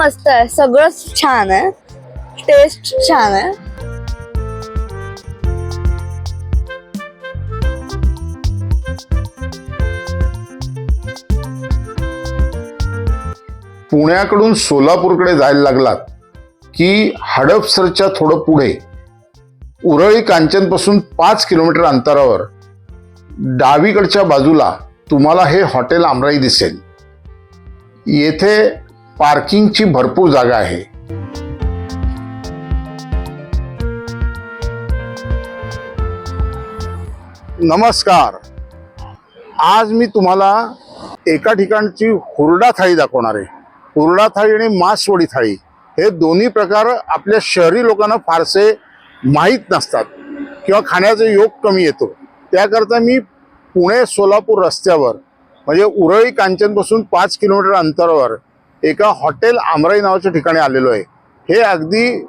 मस्त आहे. सगळंच छान आहे. टेस्ट छान आहे. पुण्याकडून सोलापूरकडे जायला लागलात की हडपसरच्या थोडं पुढे उरळी कांचनपासून पाच किलोमीटर अंतरावर डावीकडच्या बाजूला तुम्हाला हे हॉटेल आमराई दिसेल. येथे पार्किंगची भरपूर जागा आहे. नमस्कार. आज मी तुम्हाला एका ठिकाणची हुरडा थाळी दाखवणार आहे. हुरडा थाळी आणि मासवडी थाळी हे दोन्ही प्रकार आपल्या शहरी लोकांना फारसे माहीत नसतात किंवा खाण्याचा योग कमी येतो. त्याकरता मी पुणे सोलापूर रस्त्यावर म्हणजे उरळी कांचनपासून पाच किलोमीटर अंतरावर एका हॉटेल आमराई नावाच्या ठिकाणी आलेलो आहे. हे अगदी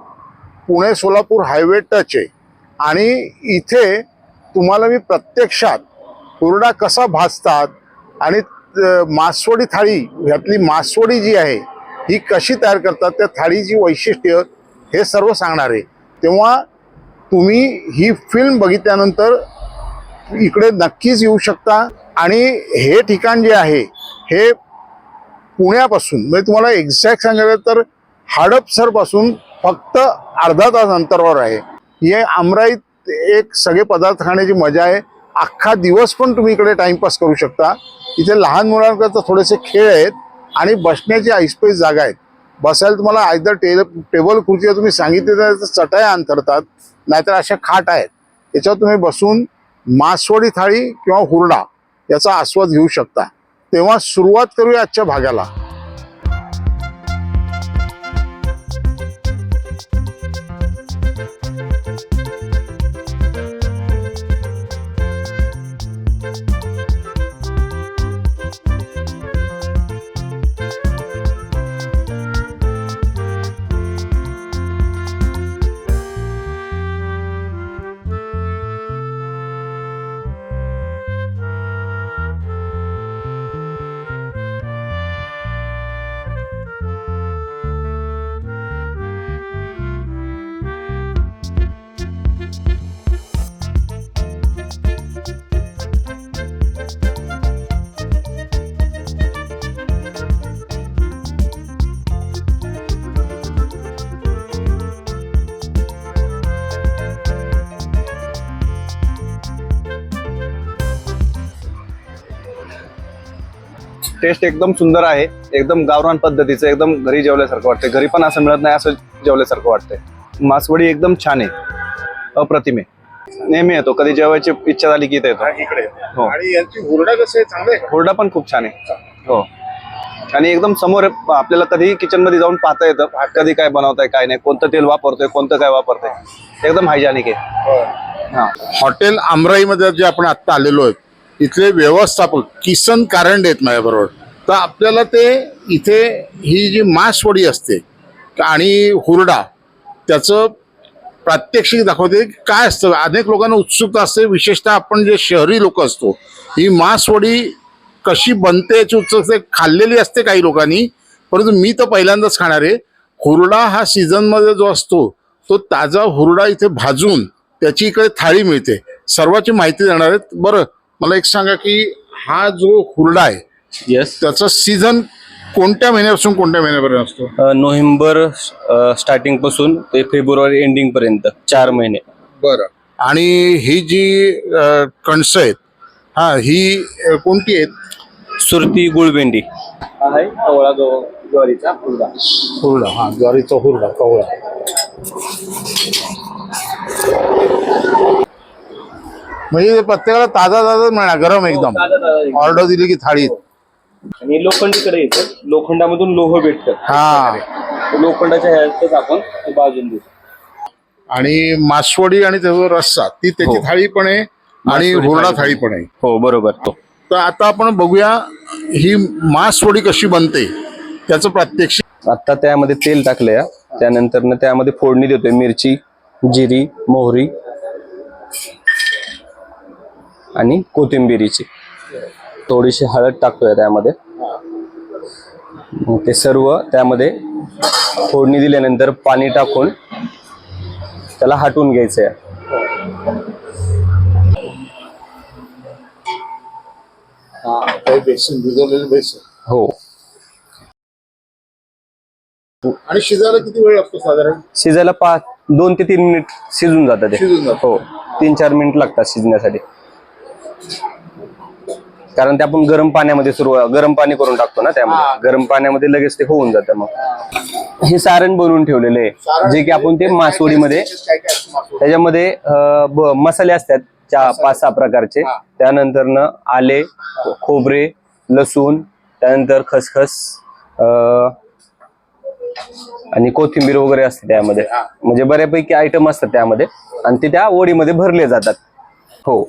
पुणे सोलापूर हायवे टच आहे. आणि इथे तुम्हाला मी प्रत्यक्षात कुरडा कसा भाजतात आणि मासवडी थाळी ह्यातली मासवडी जी आहे ही कशी तयार करतात त्या थाळीची वैशिष्ट्य हे सर्व सांगणार आहे. तेव्हा तुम्ही ही फिल्म बघितल्यानंतर इकडे नक्कीच येऊ शकता. आणि हे ठिकाण जे आहे हे पुण्यापासून म्हणजे तुम्हाला एक्झॅक्ट सांगायचं तर हडपसरपासून फक्त अर्धा तास अंतरावर आहे. हे आमराईत एक सगळे पदार्थ खाण्याची मजा आहे. अख्खा दिवस पण तुम्ही इकडे टाइमपास करू शकता. इथे लहान मुलांकरता थोडेसे खेळ आहेत आणि बसण्याची ऐसपैस जागा आहेत. बसायला तुम्हाला आयदर टेल टेबल खुर्ची तुम्ही सांगितले तर चटाया अंतरतात नाहीतर अशा खाट आहेत. याच्यावर तुम्ही बसून मासवडी थाळी किंवा हुरडा याचा आस्वाद घेऊ शकता. तेव्हा सुरुवात करूया आजच्या भागाला. टेस्ट एकदम सुंदर आहे. एकदम गावरान पद्धतीचं एकदम घरी जेवल्यासारखं वाटतंय. घरी पण असं मिळत नाही असं जेवल्यासारखं वाटतंय. मासवडी एकदम छान आहे. अप्रतिम आहे. नेहमी येतो कधी जेवायची इच्छा झाली की इथे येतो. इकडे हो. आणि यांची हुरडा कसं आहे? चांगलं आहे हुरडा पण खूप छान आहे. हो. आणि एकदम समोर आहे. आपल्याला कधी किचनमध्ये जाऊन पाहता येतं कधी काय बनवताय काय नाही कोणतं तेल वापरतोय कोणतं काय वापरतोय. एकदम हायजॅनिक आहे. हा. हॉटेल आमराईमध्ये जे आपण आत्ता आलेलो आहेत इथले व्यवस्थापक किसन कारंडे आहेत माझ्याबरोबर. तर आपल्याला ते इथे ही जी मासवडी असते आणि हुरडा त्याचं प्रात्यक्षिक दाखवते की काय असतं. अनेक लोकांना उत्सुकता असते. विशेषतः आपण जे शहरी लोक असतो ही मासवडी कशी बनते याची उत्सुकता खाल्लेली असते काही लोकांनी. परंतु मी तर पहिल्यांदाच खाणार आहे. हुरडा हा सीझनमध्ये जो असतो तो ताजा हुरडा इथे भाजून त्याची इकडे थाळी मिळते. सर्वाची माहिती देणार आहेत. बरं मला एक सांगा की हा जो हुरडा आहे येस त्याचा सीझन कोणत्या महिन्यापासून कोणत्या महिन्यापर्यंत असतो? नोव्हेंबर स्टार्टिंगपासून ते फेब्रुवारी एंडिंग पर्यंत चार महिने. बरं. आणि ही जी अ, कणसं आहेत हा ही अ, कोणती आहेत? सुरती गुळबेंडी. आहे ज्वारीचा हुरडा. हुरडा हा ज्वारीचा हुरडा कवळा. म्हणजे ते प्रत्येकाला ताजा ताजा मिळणार गरम एकदम. ऑर्डर दिली की थाळीत. आणि लोखंडीकडे येतं. लोखंडामधून लोह भेटतं हा. लोखंडाच्या ह्याच्यात आपण ते भाजून देतो आणि मासवडी आणि त्याचा रस्सा ती त्याची हो. थाळी पण आहे आणि मासवडी हुरडा थाळी थाळी पण आहे. हो बरोबर. तो. तर आता आपण बघूया ही मासवडी कशी बनते त्याचं प्रात्यक्षिक आता त्यामध्ये तेल टाकलंय त्यानंतर ना त्यामध्ये फोडणी देतोय मिरची जिरी मोहरी आणि कोथिंबिरीची. थोडीशी हळद टाकतोय त्यामध्ये. ते सर्व त्यामध्ये फोडणी दिल्यानंतर पाणी टाकून त्याला हाटून घ्यायचं आहे बेसन भिजवलेलं बेसन. हो. आणि शिजायला किती वेळ लागतो साधारण? शिजायला पाच दोन ते तीन मिनिट शिजून जातं ते. शिजून जातं. हो तीन चार मिनिट लागतात शिजण्यासाठी. कारण ते आपण गरम पाण्यामध्ये सुरुवात गरम पाणी करून टाकतो ना त्यामध्ये. गरम पाण्यामध्ये लगेच ते होऊन जातं मग. हे सारण बनवून ठेवलेले आहे. जे की आपण ते मासवडी? त्याच्यामध्ये मसाले असतात चार पाच सहा प्रकारचे. त्यानंतर न आले खोबरे लसूण त्यानंतर खसखस अं, आणि कोथिंबीर वगैरे असते त्यामध्ये. म्हणजे बऱ्यापैकी आयटम असतात त्यामध्ये. आणि ते त्या ओळीमध्ये भरले जातात. हो.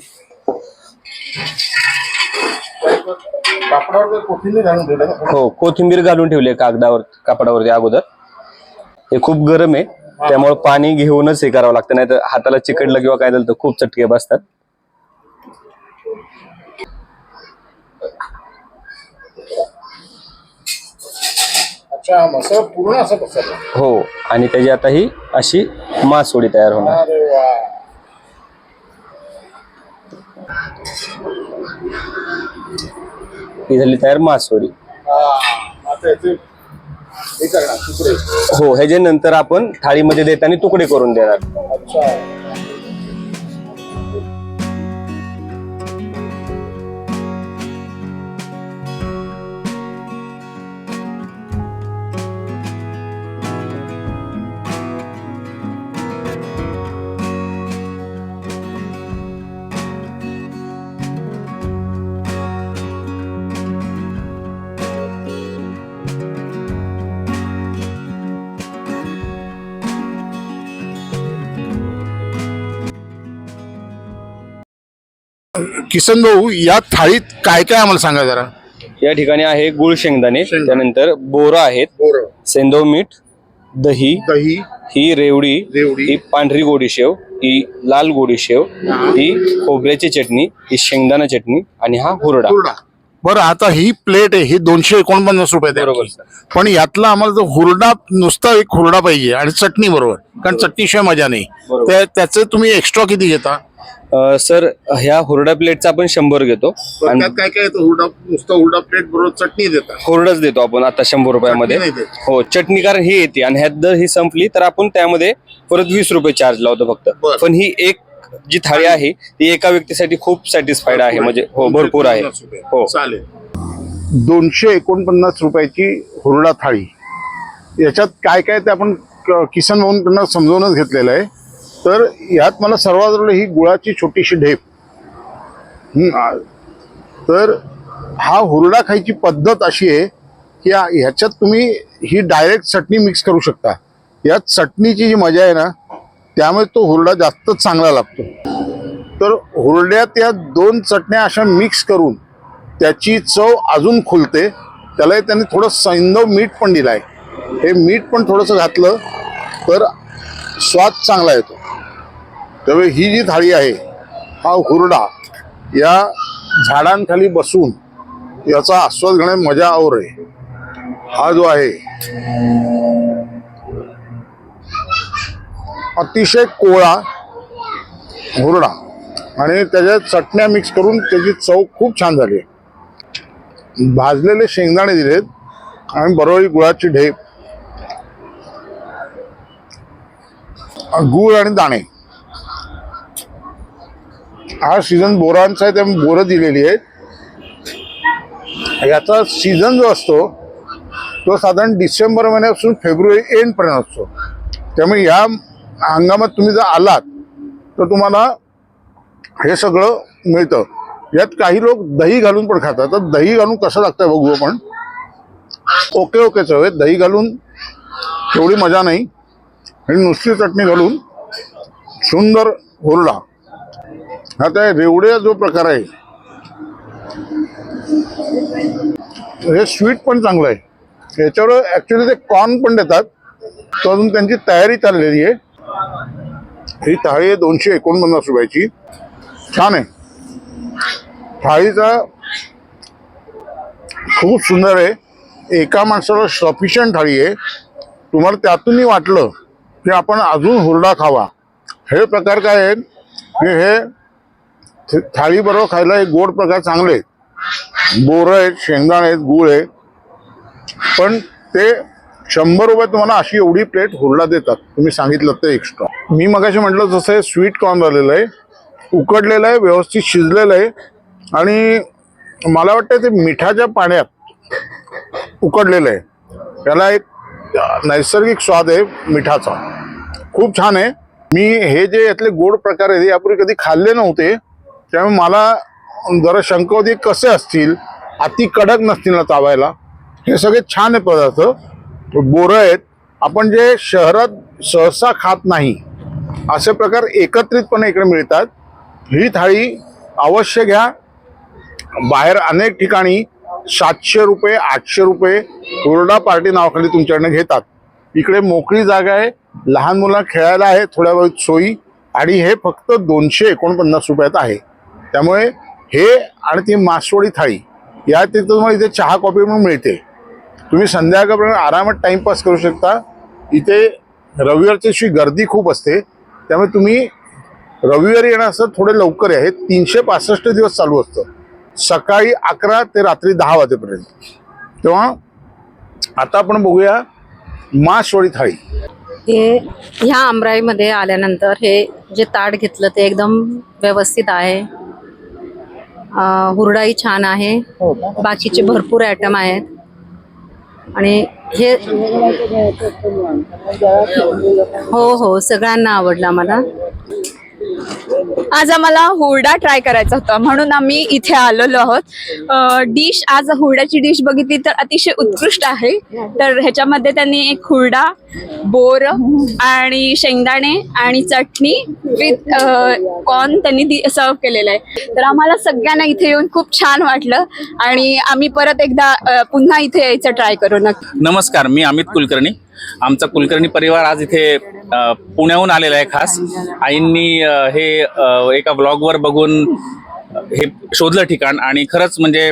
कापडावर काही कोथिंबीर घालून ठेवलं का? हो कोथिंबीर घालून ठेवली कागदावर कापडावरती अगोदर. हे खूप गरम आहे. त्यामुळे पाणी घेऊनच हे करावं लागतं. नाही तर हाताला चिकटलं किंवा काय झालं तर खूप चटके बसतात. अच्छा मसाला पूर्ण असा हो आणि त्याची आता ही अशी मासोडी तयार होणार. ही झाली तयार हा, हे तुकडे. हो ह्याच्या नंतर आपण थाळीमध्ये देताना तुकडे करून देणार. किसन भाऊ या थाळीत काय काय आम्हाला सांगा जरा? या ठिकाणी आहे गुळ शेंगदाणे शेंगदाणे. त्यानंतर बोरं आहेत. बोर. सेंदव मीठ दही दही ही रेवडी रेवडी. ही पांढरी गोडी शेव ही लाल गोडी शेव ही. खोबऱ्याची चटणी ही शेंगदाणा चटणी आणि हा हुरडा. हुरडा. बरं आता ही प्लेट आहे ही दोनशे एकोणपन्नास रुपये बरोबर पण यातला आम्हाला जो हुरडा नुसता एक हुरडा पाहिजे आणि चटणी बरोबर. कारण चटणीशिवाय मजा नाही. बरोबर. त्या- त्याचे तुम्ही एक्स्ट्रा किती घेता? अं, सर ह्या हुरडा प्लेटचा आपण शंभर घेतो. आणि त्यात काय काय येतं? हुरडा नुसता हुरडा प्लेट बरोबर चटणी देतात. हुरडाच देतो आपण आता शंभर रुपयामध्ये. चटणी नाही देत. हो चटणी कारण ही येते आणि ह्यात जर ही संपली तर आपण त्यामध्ये परत वीस रुपये चार्ज लावतो फक्त. पण ही एक जी थाळी आहे ती एका व्यक्तीसाठी खूप सॅटिस्फाईड आहे. म्हणजे हो भरपूर आहे. हो. चालेल. दोनशे एकोणपन्नास रुपयाची हुरडा थाळी. याच्यात काय काय ते आपण क- किसन भाऊंकडनं समजावूनच घेतलेलं आहे. तर यात मला सर्वात आवडलं ही गुळाची छोटीशी ढेप. तर हा हुरडा खायची पद्धत अशी आहे की ह्याच्यात तुम्ही ही डायरेक्ट चटणी मिक्स करू शकता. या चटणीची जी मजा आहे ना त्यामुळे तो हुरडा जास्तच चांगला लागतो. तर हुरड्यात या दोन चटण्या अशा मिक्स करून त्याची चव अजून खुलते. त्याला त्यांनी थोडं सैंदव मीठ पण दिलं आहे हे मीठ पण थोडंसं घातलं तर स्वाद चांगला येतो. त्यामुळे ही जी थाळी आहे हा हुरडा या झाडांखाली बसून याचा आस्वाद घेण्यात मजा आवर. आहे हा जो आहे अतिशय कोळा हुरडा आणि त्याच्या चटण्या मिक्स करून त्याची चव खूप छान झाली भाजलेले शेंगदाणे दिलेत आणि बरोबर गुळाची ढेप गूळ आणि दाणे. हा सीझन बोरांचा आहे त्यामुळे बोरं दिलेली आहेत. याचा सीझन जो असतो तो साधारण डिसेंबर महिन्यापासून फेब्रुवारी एंडपर्यंत असतो. त्यामुळे या हंगामात तुम्ही जर आलात तर तुम्हाला हे सगळं मिळतं. यात काही लोक दही घालून पण खातात. तर दही घालून कसं लागतं बघू आपण. ओके ओकेच हवे दही घालून एवढी मजा नाही. आणि नुसती चटणी घालून सुंदर हुरडा आता हे रेवड्या जो प्रकार आहे हे स्वीट पण चांगलं आहे. याच्यावर ऍक्च्युली ते कॉर्न पण देतात. तो अजून त्यांची तयारी चाललेली आहे. ही थाळी आहे दोनशे एकोणपन्नास रुपयाची. छान आहे. थाळीचा खूप सुंदर आहे. एका माणसाला सफिशियंट थाळी आहे. तुम्हाला त्यातूनही वाटलं की आपण अजून हुरडा खावा. हे प्रकार काय आहेत? की हे थाळीबरोबर खायला हे गोड प्रकार चांगले आहेत. बोरं आहेत शेंगदाणे आहेत गुळ आहे पण ते शंभर रुपये तुम्हाला अशी एवढी प्लेट हुरडा देतात. तुम्ही सांगितलं ते एक्स्ट्रा मी मगाशी म्हटलं जसं हे स्वीट कॉर्न झालेलं आहे उकडलेलं आहे व्यवस्थित शिजलेलं आहे आणि मला वाटतं ते मिठाच्या पाण्यात उकडलेलं आहे. त्याला एक नैसर्गिक स्वाद आहे मिठाचा. खूप छान आहे. मी हे जे यातले गोड प्रकार आहेत यापूर्वी कधी खाल्ले नव्हते. त्यामुळे मला जरा शंका होती कसे असतील अति कडक नसतील ना चावायला हे सगळे छान आहे पदार्थ. बोरं आहेत. आपण जे शहरात सहसा खात नाही असे प्रकार एकत्रितपणे इकडे मिळतात. ही थाळी अवश्य घ्या. बाहेर अनेक ठिकाणी सातशे रुपये आठशे रुपये हुरडा पार्टी नावाखाली तुमच्याकडनं घेतात. इकडे मोकळी जागा आहे लहान मुलांना खेळायला आहे थोड्या वेळ सोयी आणि हे फक्त दोनशे एकोणपन्नास रुपयात आहे. त्यामुळे हे आणि ती मासवडी थाळी या तिथं तुम्हाला इथे चहा कॉफी म्हणून मिळते. तुम्ही संध्याकाळपर्यंत आरामात टाइमपास करू शकता. इथे रविवारच्याशी गर्दी खूप असते. त्यामुळे तुम्ही रविवारी येणं असं थोडे लवकर आहे तीनशे पासष्ट दिवस चालू असतं. सकाळी अकरा ते रात्री दहा वाजेपर्यंत. तेव्हा आता आपण बघूया मासवडी थाळी. हे ह्या आमराईमध्ये आल्यानंतर हे जे ताट घेतलं ते एकदम व्यवस्थित आहे. अं, हुरडाही छान आहे. बाकीचे भरपूर आयटम आहेत. आणि हे हो हो सगळ्यांना आवडला मला आज आम्हाला हुरडा ट्राय करायचा होता. म्हणून आम्ही इथे आलेलो आहोत. डिश आज हुरड्याची डिश बघितली तर अतिशय उत्कृष्ट आहे. तर ह्याच्यामध्ये त्यांनी एक हुरडा बोर आणि शेंगदाणे आणि चटणी विथ कॉर्न त्यांनी सर्व केलेलं आहे. तर आम्हाला सगळ्यांना इथे येऊन खूप छान वाटलं आणि आम्ही परत एकदा पुन्हा इथे यायचं ट्राय करू नक्की. नमस्कार मी अमित कुलकर्णी. आमचा कुलकर्णी परिवार आज इथे पुण्याहून आलेला आहे खास. आईंनी हे एका ब्लॉगवर बघून हे शोधलं ठिकाण. आणि खरंच म्हणजे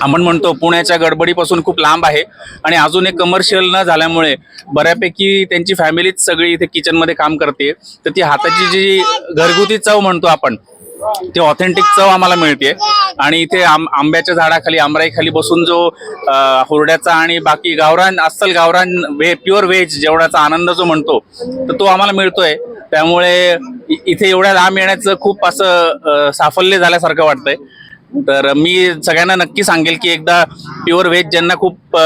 आपण म्हणतो पुण्याच्या गडबडीपासून खूप लांब आहे. आणि अजून एक कमर्शियल न झाल्यामुळे बऱ्यापैकी त्यांची फॅमिलीच सगळी इथे किचनमध्ये काम करते. तर ती हाताची जी घरगुती चव म्हणतो आपण ती ऑथेंटिक चव आम्हाला मिळते आणि इथे आंब आंब्याच्या झाडाखाली आमराईखाली बसून जो हुरड्याचा आणि बाकी गावरान अस्सल गावरान वे प्युअर व्हेज जेवणाचा आनंद जो म्हणतो तर तो आम्हाला मिळतोय. त्यामुळे इ- इथे एवढ्या लांब येण्याचं खूप असं साफल्य झाल्यासारखं वाटतंय. तर मी सगळ्यांना नक्की सांगेल की एकदा प्युअर व्हेज ज्यांना खूप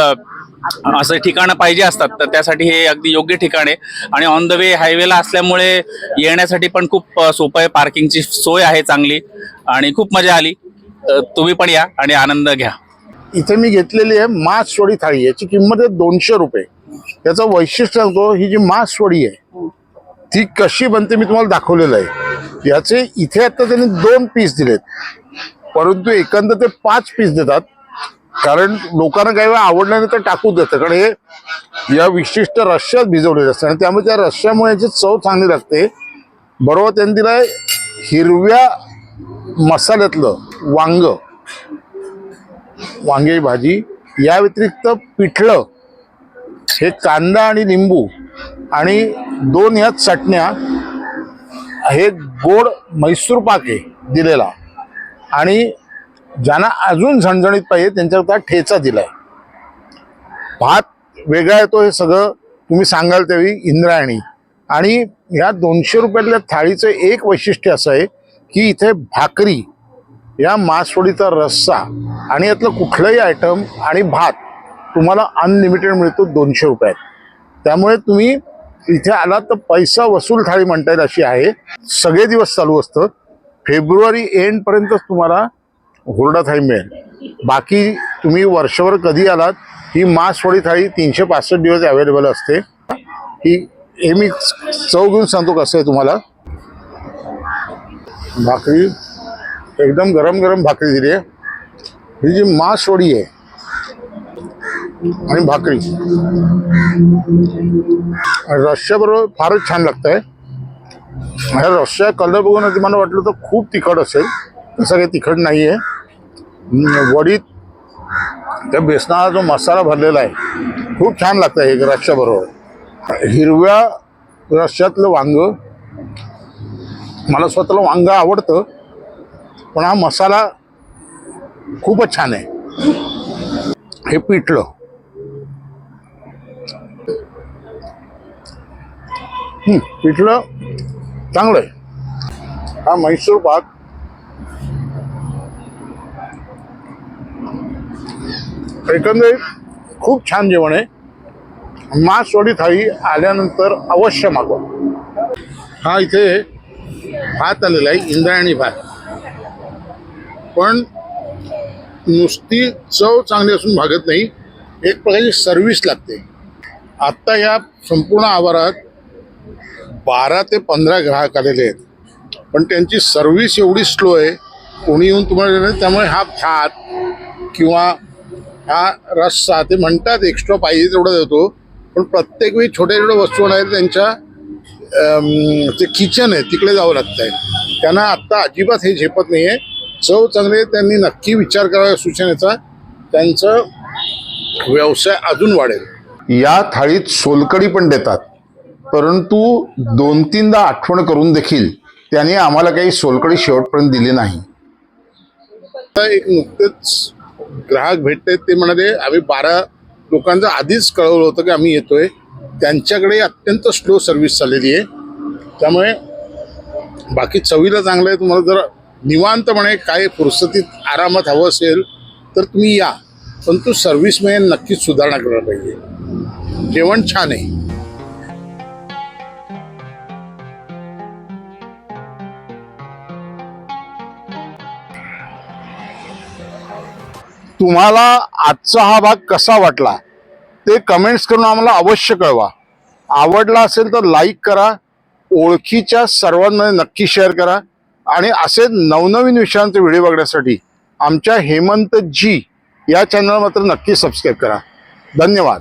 असं ठिकाणं पाहिजे असतात तर त्यासाठी हे अगदी योग्य ठिकाण आहे. आणि ऑन द वे हायवेला असल्यामुळे येण्यासाठी पण खूप सोपं आहे. पार्किंगची सोय आहे चांगली. आणि खूप मजा आली. तुम्ही पण या आणि आनंद घ्या. इथे मी घेतलेली आहे मासवडी थाळी. याची किंमत आहे दोनशे रुपये. याचं वैशिष्ट्य सांगतो ही जी मासवडी आहे ती कशी बनते मी तुम्हाला दाखवलेलं आहे. याचे इथे आता त्यांनी दोन पीस दिलेत. परंतु एकंदर ते पाच पीस देतात. कारण लोकांना काही वेळा आवडलं नाही तर टाकू देतं कारण हे या विशिष्ट रश्यात भिजवलेलं असतं आणि त्यामुळे त्या रश्यामुळे याची चव चांगली लागते. बरोबर त्यांनी दिलाय हिरव्या मसाल्यातलं वांग. वांगे भाजी. या व्यतिरिक्त पिठलं. हे कांदा आणि लिंबू आणि दोन ह्या चटण्या. हे गोड म्हैसूर पाक आहे दिलेला. आणि ज्यांना अजून झणझणीत पाहिजे त्यांच्याकरता ठेचा दिलाय. भात वेगळा येतो हे सगळं तुम्ही सांगाल त्यावेळी इंद्रायणी. आणि ह्या दोनशे रुपयातल्या थाळीचं एक वैशिष्ट्य असं आहे की इथे भाकरी या मासवडीचा रस्सा आणि यातलं कुठलंही आयटम आणि भात तुम्हाला अनलिमिटेड मिळतो दोनशे रुपयात. त्यामुळे तुम्ही इथे आलात तर पैसा वसूल थाळी म्हणता येईल अशी आहे. सगळे दिवस चालू असतं. फेब्रुवारी एंडपर्यंतच तुम्हाला हुरडा थाळी मिळेल. बाकी तुम्ही वर्षभर कधी आलात ही मासवडी थाळी तीनशे पासष्ट दिवस अवेलेबल असते. ही हे मी चव घेऊन सांगतो कसं आहे तुम्हाला. भाकरी एकदम गरम गरम भाकरी दिली आहे. ही जी मासवडी आहे आणि भाकरी. आणि रश्श्याबरोबर फारच छान लागत आहे ह्या रश्श्या कलर बघून मला वाटलं तर खूप तिखट असेल. तसं काही तिखट नाही आहे वडीत त्या बेसनाला जो मसाला भरलेला आहे खूप छान लागतं हे रश्श्याबरोबर हिरव्या रश्श्यातलं वांग मला स्वतःला वांग आवडतं पण हा मसाला खूपच छान आहे. हे पिठलं. पिठलं चांगलं आहे. हा म्हैसूर पाक एकंदरीत खूप छान जेवण आहे. मासवडी थाळी आल्यानंतर अवश्य मागवा. हा इथे भात आलेला आहे इंद्रायणी भात. पण नुसती चव चांगली असून भागत नाही एक प्रकारची सर्व्हिस लागते. आत्ता या संपूर्ण आवारात बारा ते पंधरा ग्राहक आलेले आहेत. पण त्यांची सर्व्हिस एवढी स्लो आहे कोणी येऊन तुम्हाला नाही. त्यामुळे हा भात किंवा हा रस्सा ते म्हणतात एक्स्ट्रा पाहिजे तेवढं देतो. पण प्रत्येक वेळी छोट्या छोट्या वस्तू आहेत त्यांच्या जे किचन आहे तिकडे जावं लागतं आहे त्यांना आत्ता अजिबात हे झेपत नाही आहे चव चांगली त्यांनी नक्की विचार करावा सूचनेचा. त्यांचं व्यवसाय अजून वाढेल. या थाळीत सोलकडी पण देतात. परंतु दोन तीनदा आठवण करून देखील त्यांनी आम्हाला काही सोलकडी शेवटपर्यंत दिली नाही. आता एक नुकतेच ग्राहक भेटते ते म्हणाले आम्ही बारा लोकांचं आधीच कळवलं होतं की आम्ही येतोय. त्यांच्याकडे अत्यंत स्लो सर्व्हिस चाललेली आहे. त्यामुळे बाकी चवीला चांगलं आहे. तुम्हाला जर निवांतपणे काय फुरसतीत आरामात हवं असेल तर तुम्ही या. परंतु सर्व्हिसमध्ये नक्कीच सुधारणा करायला पाहिजे. जेवण छान आहे. तुम्हाला आजचा हा भाग कसा वाटला ते कमेंट्स करून आम्हाला अवश्य कळवा. आवडला असेल तर लाईक करा ओळखीच्या सर्वांमध्ये नक्की शेअर करा आणि असे नवनवीन विषयांचे व्हिडिओ बघण्यासाठी आमच्या हेमंत जी या चॅनल मात्र नक्की सबस्क्राईब करा. धन्यवाद.